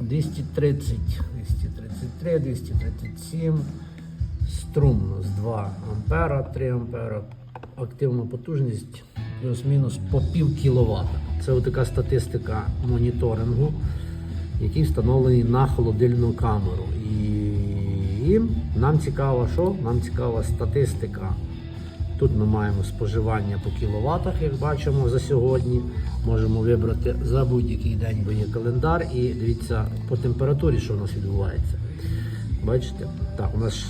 230, 233, 237. Струм у нас 2 ампера, 3 ампера. Активна потужність плюс-мінус по пів кіловата. Це отака статистика моніторингу, який встановлений на холодильну камеру. І нам цікаво, що? Нам цікава статистика Тут ми маємо споживання по кіловатах, як бачимо за сьогодні. Можемо вибрати за будь-який день, бо є календар, і дивіться по температурі, що у нас відбувається. Бачите? Так, у нас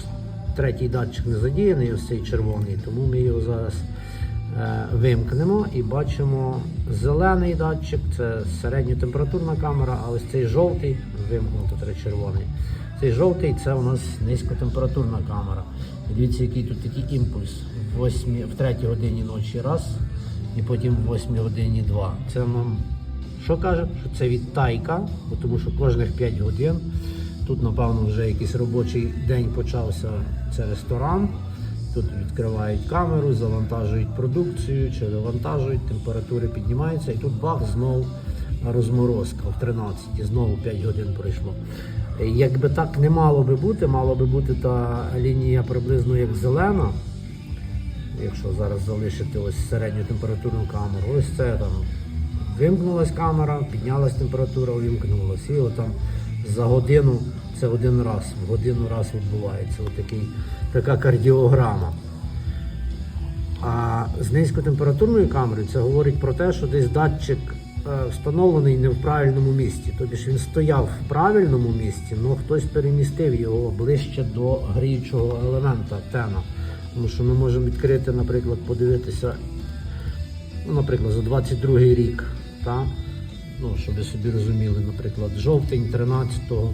третій датчик не задіяний, ось цей червоний, тому ми його зараз е, вимкнемо і бачимо зелений датчик, це середньотемпературна камера, а ось цей жовтий, вимкнуто треба червоний. Цей жовтий це у нас низькотемпературна камера. Дивіться, який тут такий імпульс. В, 8, в 3 годині ночі раз, і потім в 8 годині два. Це нам що каже? Що це від тайка, тому що кожних 5 годин. Тут, напевно, вже якийсь робочий день почався. Це ресторан. Тут відкривають камеру, завантажують продукцію чи завантажують, температури піднімаються, і тут бах, знову розморозка в 13, і знову 5 годин пройшло. Якби так не мало би бути, мала би бути та лінія приблизно як зелена. Якщо зараз залишити ось середню температурну камеру, ось це там вимкнулась камера, піднялась температура, увімкнулась. І отам за годину це один раз, в годину раз відбувається. Ось така кардіограма. А з низькотемпературною камерою це говорить про те, що десь датчик встановлений не в правильному місці. Тобто ж він стояв в правильному місці, але хтось перемістив його ближче до гріючого елемента тена. Тому що ми можемо відкрити, наприклад, подивитися, ну, наприклад, за 22 рік, та? ну, щоб ви собі розуміли, наприклад, жовтень 13-го,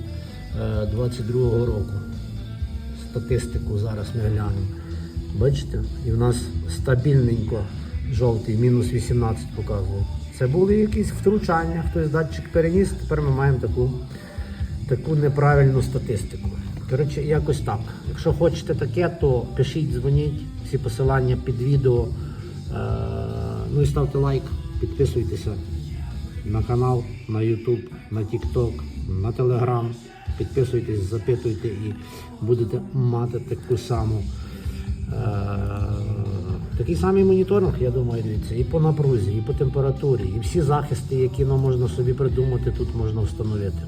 е, 22 року. Статистику зараз ми глянемо. Бачите? І в нас стабільненько жовтий, мінус 18 показує. Це були якісь втручання, хтось датчик переніс, тепер ми маємо таку, таку неправильну статистику. Коротше, якось так. Якщо хочете таке, то пишіть, дзвоніть, всі посилання під відео. Е, ну і ставте лайк, підписуйтеся на канал, на YouTube, на TikTok, на Telegram. Підписуйтесь, запитуйте і будете мати таку саму. Такий самий моніторинг, я думаю, дивіться, і по напрузі, і по температурі, і всі захисти, які нам можна собі придумати, тут можна встановити.